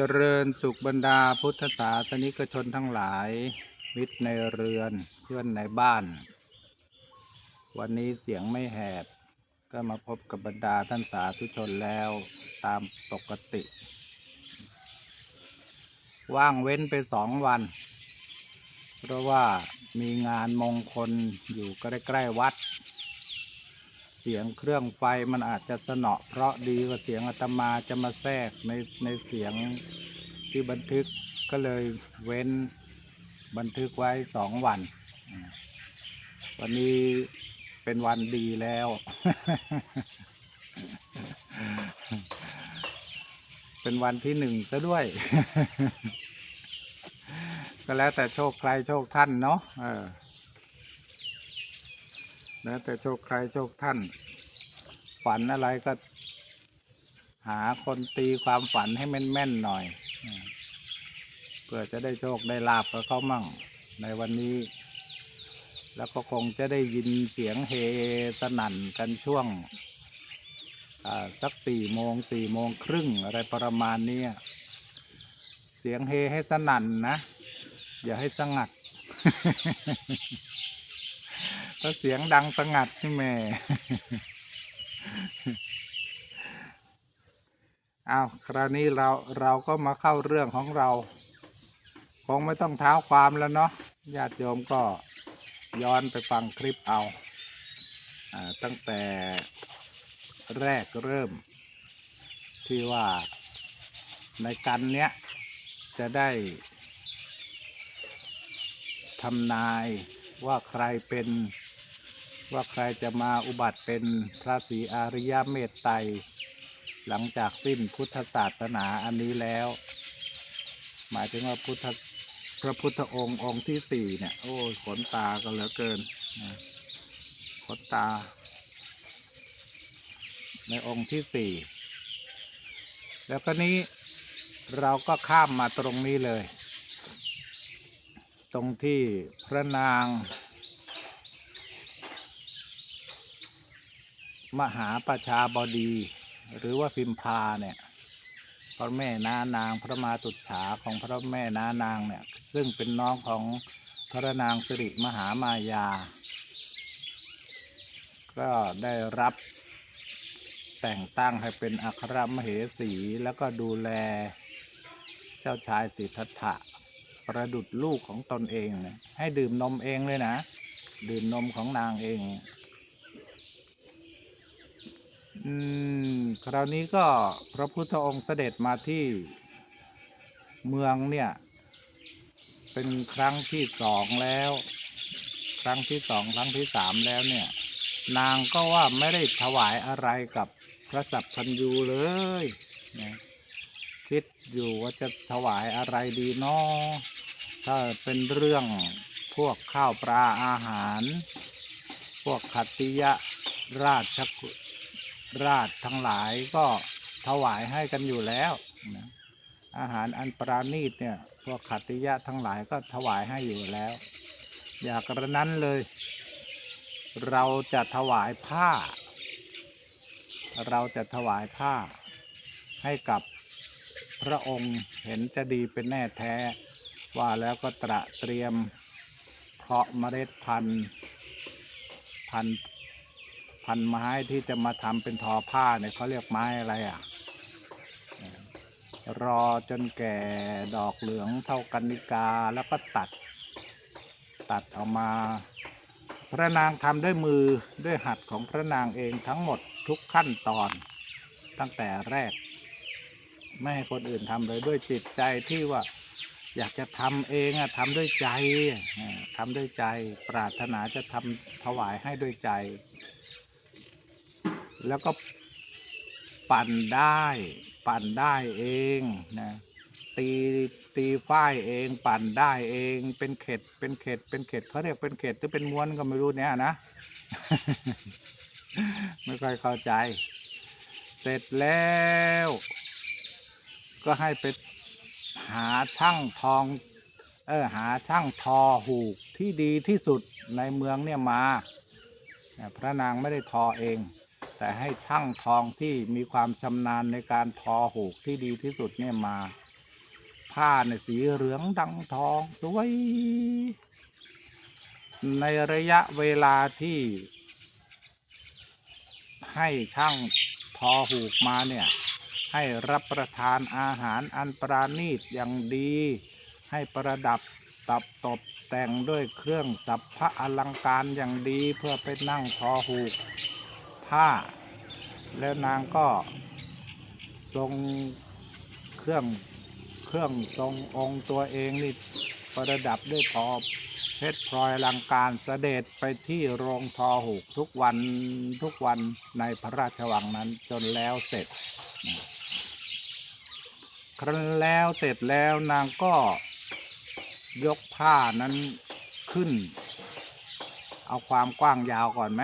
เจริญสุขบรรดาพุทธศาสนิกชนทั้งหลายมิตรในเรือนเพื่อนในบ้าน วันนี้เสียงไม่แหบ ก็มาพบกับบรรดาท่านสาธุชนแล้วตามปกติ ว่างเว้นไปสองวัน เพราะว่ามีงานมงคลอยู่ใกล้ๆวัด สียงเครื่องไฟมันอาจจะสนอเพราะดีกว่าเสียงอาตมาจะมาแทรกในในเสียงที่บันทึกก็เลยเว้นบันทึกไว้สองวัน วันนี้เป็นวันดีแล้ว เป็นวันที่หนึ่งซะด้วย ก็แล้วแต่โชคใครโชคท่านเนาะ เออแล้วแต่โชคใครโชคท่าน ฝันอะไรก็ หาคนตีความฝันให้แม่นๆหน่อยเพื่อจะได้โชคได้ลาบกับเขามั่ง ในวันนี้ แล้วก็คงจะได้ยินเสียงเฮสนั่นกันช่วงสักสี่โมงสี่โมงครึ่งอะไรประมาณนี้เสียงเฮให้สนั่นนะ อย่าให้สงัด ถ้าเสียงดังสงัดนี่แม่อ้าวคราวนี้เราเราก็มาเข้าเรื่องของเรา คงไม่ต้องเท้าความแล้วเนาะญาติโยมก็ย้อนไปฟังคลิปเอาอาตั้งแต่แรกเริ่ม ที่ว่าในกันเนี้ยจะได้ทำนายว่าใครเป็น ว่าใครจะมาอุบัติเป็นพระศรีอาริยเมตไตรหลังจากสิ้นพุทธศาสนาอันนี้แล้ว หมายถึงว่าพุทธพระพุทธองค์องค์ที่สี่เนี่ย โอ้ขนตาก็เหลือเกินขนตา ในองค์ที่สี่แล้วก็นี้เราก็ข้ามมาตรงนี้เลย ตรงที่พระนาง มหาประชาบดี หรือว่าพิมพาเนี่ยพระแม่นานางพระมาตุฉาของพระแม่นานางเนี่ย ซึ่งเป็นน้องของพระนางสิริมหามายา ก็ได้รับแต่งตั้งให้เป็นอัครมเหสี แล้วก็ดูแลเจ้าชายสิทธัตถะประดุดลูกของตนเองเให้ดื่มนมเองเลยนะ ดื่มนมของนางเอง อืม คราวนี้ก็พระพุทธองค์เสด็จมาที่เมืองเนี่ย เป็นครั้งที่สองแล้ว ครั้งที่สองครั้งที่สามแล้วเนี่ย นางก็ว่าไม่ได้ถวายอะไรกับพระสัพพัญญูเลยนะคิดอยู่ว่าจะถวายอะไรดีเนาะถ้าเป็นเรื่องพวกข้าวปลาอาหาร พวกขัตติยะราชกุ ราชทั้งหลายก็ถวายให้กันอยู่แล้วนะอาหารอันปราณีตเนี่ยพวกขัตติยะทั้งหลายก็ถวายให้อยู่แล้ว อยากกระนั้นเลย เราจะถวายผ้า เราจะถวายผ้าให้กับพระองค์เห็นจะดีเป็นแน่แท้ ว่าแล้วก็ตระเตรียมเพาะเมล็ดพันธุ์พันธุ์ พันไม้ที่จะมาทำเป็นทอผ้าเนี่ยเขาเรียกไม้อะไรอะ รอจนแก่ดอกเหลืองเท่ากันนิกาแล้วก็ตัด ตัดออกมา พระนางทำด้วยมือด้วยหัดของพระนางเองทั้งหมดทุกขั้นตอนตั้งแต่แรก ไม่ให้คนอื่นทำเลยด้วยจิตใจที่ว่าอยากจะทำเองอะทำด้วยใจทำด้วยใจ ปรารถนาจะทำถวายให้ด้วยใจ แล้วก็ปั่นได้ ปั่นได้เองนะตีตีฝ้ายเอง ปั่นได้เองเป็นเข็ดเป็นเข็ดเป็นเข็ดเขาเรียกเป็นเข็ดหรือเป็นม้วนก็ไม่รู้เนี่ยนะ ไม่ค่อยเข้าใจ เสร็จแล้ว ก็ให้ไปหาช่างทองเออหาช่างทอหูกที่ดีที่สุดในเมืองเนี่ยมา พระนางไม่ได้ทอเอง แต่ให้ช่างทองที่มีความชำนาญในการทอหูกที่ดีที่สุดเนี่ยมา ผ้าเนี่ยสีเหลืองดังทองสวย ในระยะเวลาที่ ให้ช่างทอหูกมาเนี่ย ให้รับประทานอาหารอันปราณีตอย่างดี ให้ประดับตับตบแต่งด้วยเครื่องสัพพะอลังการอย่างดีเพื่อไปนั่งทอหูก ผ้า แล้วนางก็ทรงเครื่องเครื่องทรงองค์ตัวเองนี่ประดับด้วยพอเพชรพลอยลังการเสด็จไปที่โรงทอหูกทุกวันทุกวันในพระราชวังนั้นจนแล้วเสร็จ ครั้นแล้วเสร็จแล้วนางก็ยกผ้านั้นขึ้น เอาความกว้างยาวก่อนไหม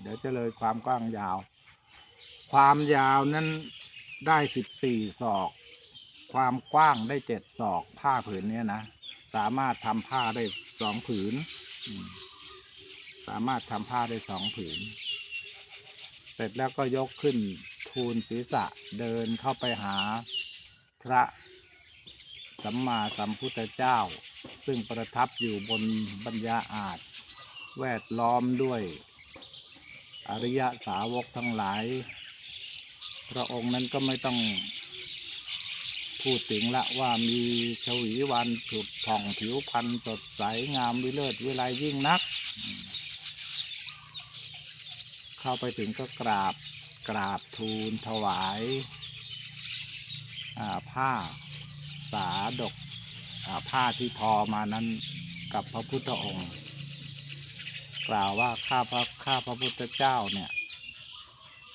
เดี๋ยวจะเลยความกว้างยาว ความยาวนั้นได้สิบสี่ศอก ความกว้างได้เจ็ดศอก ผ้าผืนเนี้ยนะ สามารถทำผ้าได้สองผืน สามารถทำผ้าได้สองผืน เสร็จแล้วก็ยกขึ้นทูลศีรษะเดินเข้าไปหาพระสัมมาสัมพุทธเจ้า ซึ่งประทับอยู่บนบัญญาอาจ แวดล้อมด้วย อริยสาวกทั้งหลาย พระองค์นั้นก็ไม่ต้องพูดถึงละว่ามีชวีวันผุดผ่องผิวพรรณสดใสงามวิเลิศวิไลยิ่งนัก เข้าไปถึงก็กราบกราบทูลถวายาผ้าสาดกอ่าผ้าที่ทอมานั้นกับพระพุทธองค์ กล่าวว่าข้าพระข้าพระพุทธเจ้าเนี่ย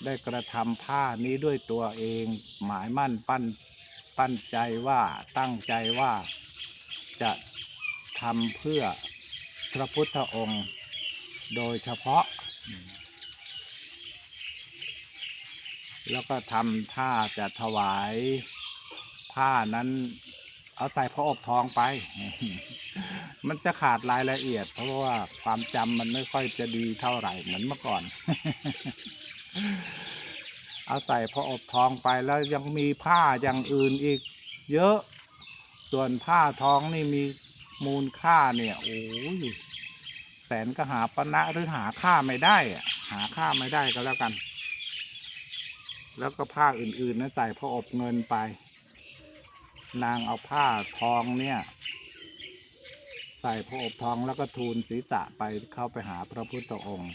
ได้กระทำผ้านี้ด้วยตัวเองหมายมั่นปั้นปั้นใจว่าตั้งใจว่าจะทำเพื่อพระพุทธองค์ โดยเฉพาะ แล้วก็ทำท่าจะถวายผ้านั้น เอาใส่พระอบทองไป มันจะขาดรายละเอียด เพราะว่าความจำมันไม่ค่อยจะดีเท่าไหร่เหมือนเมื่อก่อน เอาใส่พระอบทองไปแล้วยังมีผ้าอย่างอื่นอีก เยอะ ส่วนผ้าทองนี่มีมูลค่าเนี่ย โอ้ยแสนก็หาปณะหรือหาค่าไม่ได้หาค่าไม่ได้ก็แล้วกัน แล้วก็ผ้าอื่นๆนั้นใส่พระอบเงินไป นางเอาผ้าทองเนี่ย ใส่พระอบทองแล้วก็ทูลศีรษะไปเข้าไปหาพระพุทธองค์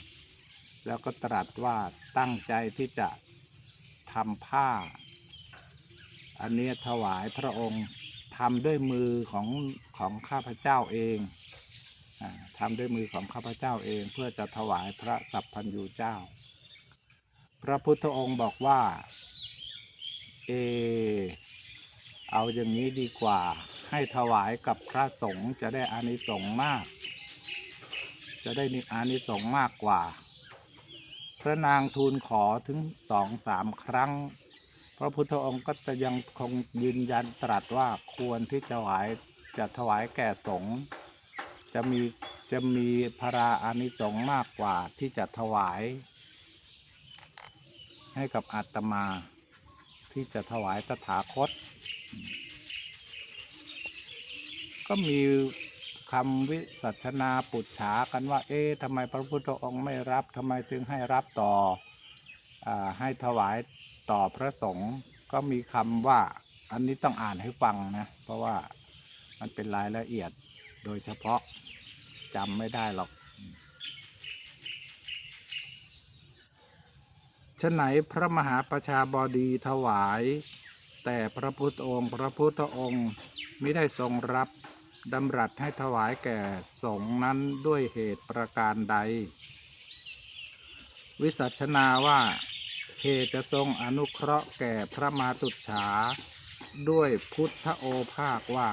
แล้วก็ตรัสว่าตั้งใจที่จะทำผ้า อันเนี้ยถวายพระองค์ทำด้วยมือของของข้าพเจ้าเองอทำด้วยมือของข้าพเจ้าเองเพื่อจะถวายพระสัพพัญญูเจ้า พระพุทธองค์บอกว่า เอ เอาอย่างนี้ดีกว่า ให้ถวายกับพระสงฆ์จะได้อานิสงส์มาก จะได้นิอานิสงส์มากกว่า พระนางทูลขอถึงสองสามครั้ง พระพุทธองค์ก็จะยังคงยืนยันตรัสว่าควรที่จะถวายจะถวายแก่สงฆ์จะมีจะมีพระราอานิสงส์มากกว่าที่จะถวาย ให้กับอาตมาที่จะถวายตถาคต ก็มีคำวิสัชนาปุจฉากันว่า เอ๊ะทำไมพระพุทธองค์ไม่รับทำไมถึงให้รับต่ออให้ถวายต่อพระสงฆ์ก็มีคำว่า อันนี้ต้องอ่านให้ฟังนะ เพราะว่ามันเป็นรายละเอียดโดยเฉพาะจำไม่ได้หรอกฉะไหนพระมหาประชาบดีถวาย แต่พระพุทธองค์ พระพุทธองค์ไม่ได้ทรงรับดำรัสให้ถวายแก่สงฆ์นั้นด้วยเหตุประการใด วิสัชนาว่าเหตุจะทรงอนุเคราะห์แก่พระมาตุฉา ด้วยพุทธโอภาคว่า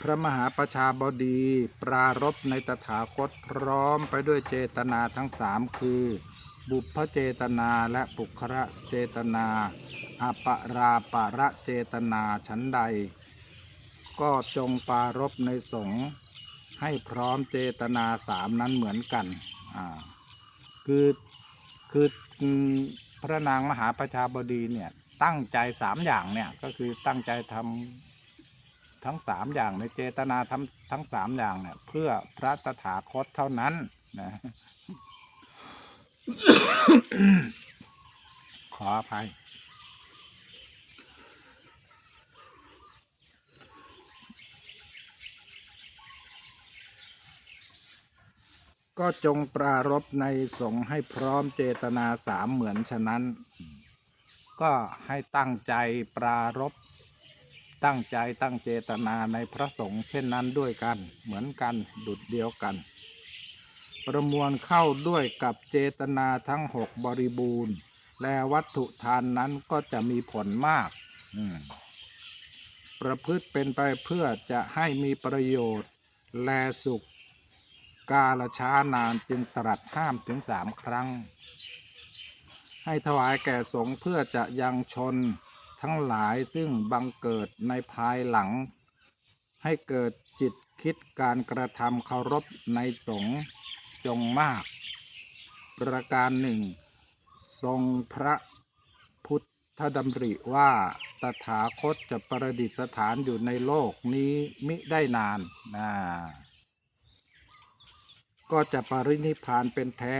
พระมหาประชาบดีปรารบในตถาคตพร้อมไปด้วยเจตนาทั้งสามคือ บุพเจตนาและปุคระเจตนาอปราปะระเจตนาชั้นใด ก็จงปรารบในสงฆ์ให้พร้อมเจตนาสามนั้นเหมือนกันอ่าคือคือพระนางมหาประชาบดีเนี่ยตั้งใจสามอย่างเนี่ยก็คือตั้งใจทำทั้งสามอย่างในเจตนาทำทั้งสามอย่างเนี่ยเพื่อพระตถาคตเท่านั้นนะ ขออภัยก็จงปรารบในสงให้พร้อมเจตนาสามเหมือนฉะนั้น ก็ให้ตั้งใจปรารบตั้งใจตั้งเจตนาในพระสงฆ์เช่นนั้นด้วยกันเหมือนกันดุดเดียวกัน ประมวลเข้าด้วยกับเจตนาทั้งหกบริบูรณ์ และวัตถุทานนั้นก็จะมีผลมากอืมประพฤติเป็นไปเพื่อจะให้มีประโยชน์ และสุข กาลช้านานจึงตรัสห้ามถึงสามครั้ง ให้ถวายแก่สงฆ์เพื่อจะยังชนทั้งหลายซึ่งบังเกิดในภายหลัง ให้เกิดจิตคิดการกระทำเคารพในสงฆ์ จงมาก ประการหนึ่ง ทรงพระพุทธดำริว่าตถาคตจะประดิษฐานอยู่ในโลกนี้มิได้นานนะก็จะปรินิพานเป็นแท้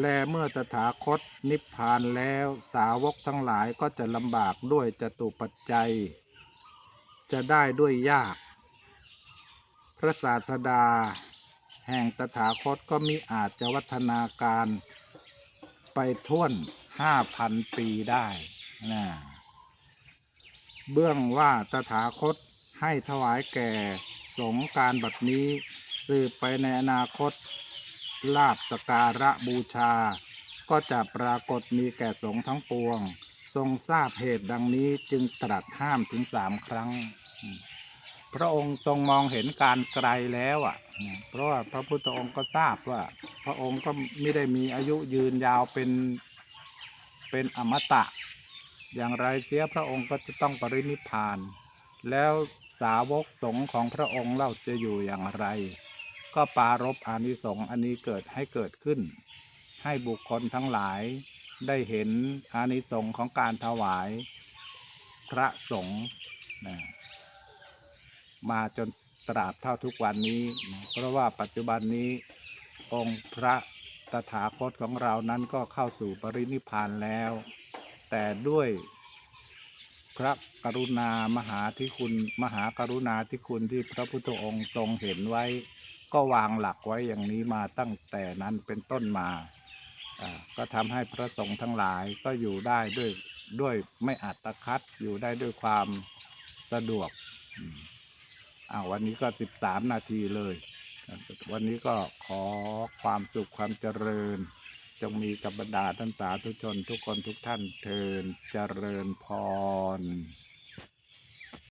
และเมื่อตถาคตนิพพานแล้วสาวกทั้งหลายก็จะลำบากด้วยจตุปัจจัย จะได้ด้วยยาก พระศาสดา แห่งตถาคตก็มิอาจจะวัฒนาการไปท่วนห้าพันปีได้นะเบื้องว่าตถาคตให้ถวายแก่สงการบัดนี้สืบไปในอนาคต ลาบสการะบูชา ก็จะปรากฏมีแก่สงทั้งปวง ทรงทราบเหตุดังนี้จึงตรัสห้ามถึงสามครั้ง พระองค์ทรงมองเห็นการไกลแล้วอะ เพราะว่าพระพุทธองค์ก็ทราบว่า พระองค์ก็ไม่ได้มีอายุยืนยาวเป็นเป็นอมตะ อย่างไรเสียพระองค์ก็จะต้องปรินิพาน แล้วสาวกสงฆ์ของพระองค์เล่าจะอยู่อย่างไร ก็ปรารบอานิสงส์อันนี้เกิดให้เกิดขึ้น ให้บุคคลทั้งหลายได้เห็นอานิสงส์ของการถวาย พระสงฆ์นะ มาจนตราบเท่าทุกวันนี้ เพราะว่าปัจจุบันนี้องค์พระตถาคตของเรานั้นก็เข้าสู่ปรินิพานแล้ว แต่ด้วยพระกรุณามหาธิคุณมหากรุณาธิคุณที่พระพุทธองค์ทรงเห็นไว้ ก็วางหลักไว้อย่างนี้มาตั้งแต่นั้นเป็นต้นมาก็ทำให้พระสงฆ์ทั้งหลายก็อยู่ได้ด้วยด้วยไม่อัตคัดอยู่ได้ด้วยความสะดวก อ้าววันนี้ก็สิบสามนาทีเลย วันนี้ก็ขอความสุขความเจริญ จงมีกับบรรดาท่านสาธุชนทุกคนทุกท่านเทินเจริญพร